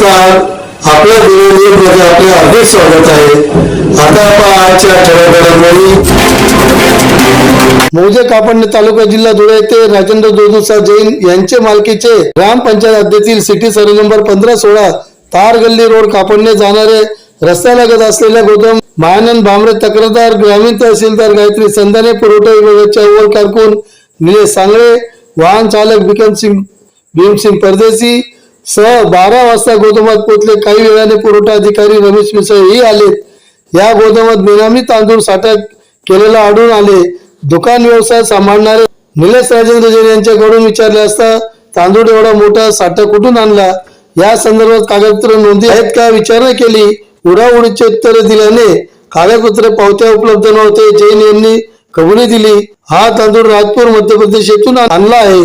नमस्कार आपल्या मध्ये आपले हार्दिक स्वागत आहे. आता आपण आजच्या ठळक मौजे कापडणे तालुका जिल्हा धुळे येथे राजेंद्र दोदुसा जैन यांचे मालकीचे ग्रामपंचायत हद्दीतील सिटी सर्वे नंबर पंधरा सोळा तार गल्ली रोड कापडणे जाणारे रस्त्यालगत असलेल्या गोदाम महानंद भामरे तक्रारदार ग्रामीण तहसीलदार गायत्री संधाने पुरवठा विभागाच्या ओळ कारकून निलेश सांगळे वाहन चालक बिकम सिंग भीमसिंग परदेशी सह बारा वाजता गोदामात पोहोचले. काही वेळाने पुरवठा अधिकारी रमेश मिसळ ही आले या गोदामात बेनामी तांदूळ साठा केलेला आढळून आले. दुकान व्यवसाय सांभाळणारे निलेश राजेंद्र जैन यांच्याकडून विचारले असता तांदूळ एवढा मोठा साठा कुठून आणला? या संदर्भात कागदपत्र नोंदी आहेत का? विचारणा केली. उडाउडीचे उत्तर दिल्याने कागदपत्र पावत्या उपलब्ध नव्हते. जैन यांनी कबुली दिली. हा तांदूळ राजपूर मध्य प्रदेश येथून आणला आहे.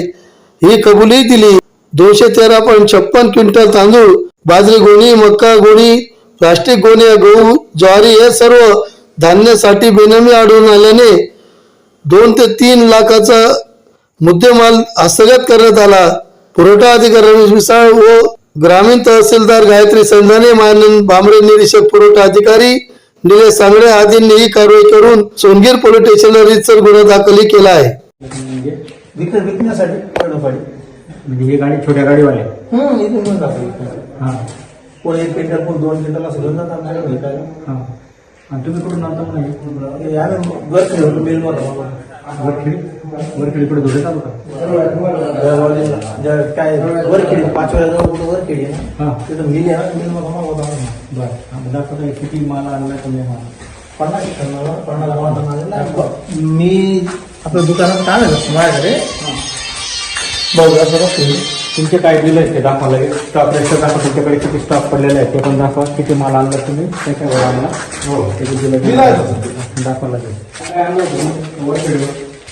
ही कबुली दिली. दोनशे तेरा पॉईंट छप्पन क्विंटल तांदूळ बाजरी गोणी मक्का गोणी प्लास्टिक गोणी गहू ज्वारी हे सर्व धान्यासाठी बेनामी आढळून आल्याने दोन ते तीन लाखाचा मुद्देमाल हस्तगत करण्यात आला. पुरवठा अधिकारी रमेश मिसाळ व ग्रामीण तहसीलदार गायत्री संधाने मानंद भामरे निरीक्षक पुरवठा अधिकारी निलेश सांगडे आदींनी ही कारवाई करून सोनगीर पोलीस स्टेशनला रितसर गुन्हा दाखल केला आहे. म्हणजे म्हणजे ही गाडी छोट्या गाडीवाले हम्म पण जातो हा कोण एक क्विंटल कोण दोन क्विंटल असं घेऊन जातात आमच्याकडे विकायला हा आणि तुम्ही कुठून आणता म्हणे हे आम्ही वर वरखेडी वरखेडी कुठे धुळे चालू का काय वरखेडी पाच वेळा जवळ कुठं ना हा तिथं मिल आहे ना मिलमध्ये होता बरं हा, दाखवता आहे किती माल आणला तुम्ही हा पन्नास पन्नास मी आपल्या दुकानात काय आहे माझ्याकडे बघू असं बघतो तुमचे काय बिल आहेत ते दाखवा लगेच. स्टॉक रेस्ट दाखवा. तुमच्याकडे किती स्टॉक पडलेले आहेत ते पण दाखवा. किती माल आणला तुम्ही? त्याच्या वेळा आणला हो त्याची बिल आहे दाखवा काय आणलं तुम्ही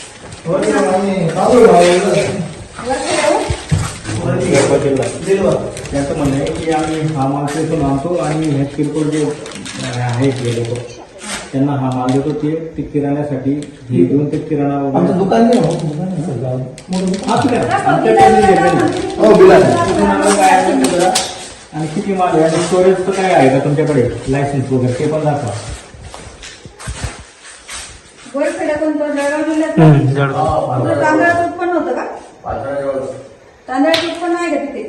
मिलवर त्याचं म्हणणं आहे की आम्ही हा माल तिथून आणतो आणि हे किरकोळ जे आहेत हे लोक त्यांना हा माल देतो. ते किराण्यासाठी हे घेऊन ते किराणा दुकान हो. आणि किती माल आहे? आणि स्टोरेजचं काय आहे का तुमच्याकडे? लायसन्स वगैरे ते पण दाखवा. तांदळाचं उत्पन्न होतं का? तांदळाचं उत्पन्न आहे का तिथे?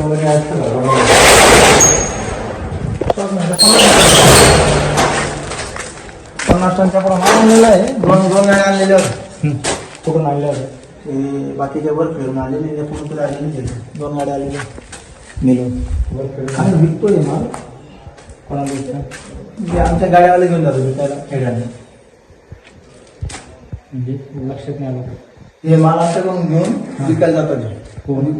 वगैरे असतं टनच्या पुढे माल आणलेला आहे. दोन दोन गाड्या आणलेल्या होत्या हं. कुठून आणलं आहे ते बाकीच्या वर फिरून आलेले त्या पुढे आलेले दोन गाड्या आलेल्या मिळून वरखेडी आम्ही विकतोय माल. कोणाला विचार? ते आमच्या गाड्यावाले घेऊन जातो विकायला खेड्याने. म्हणजे लक्षात नाही आलं. ते माल आमच्याकडून घेऊन विकायला जातात. कोण?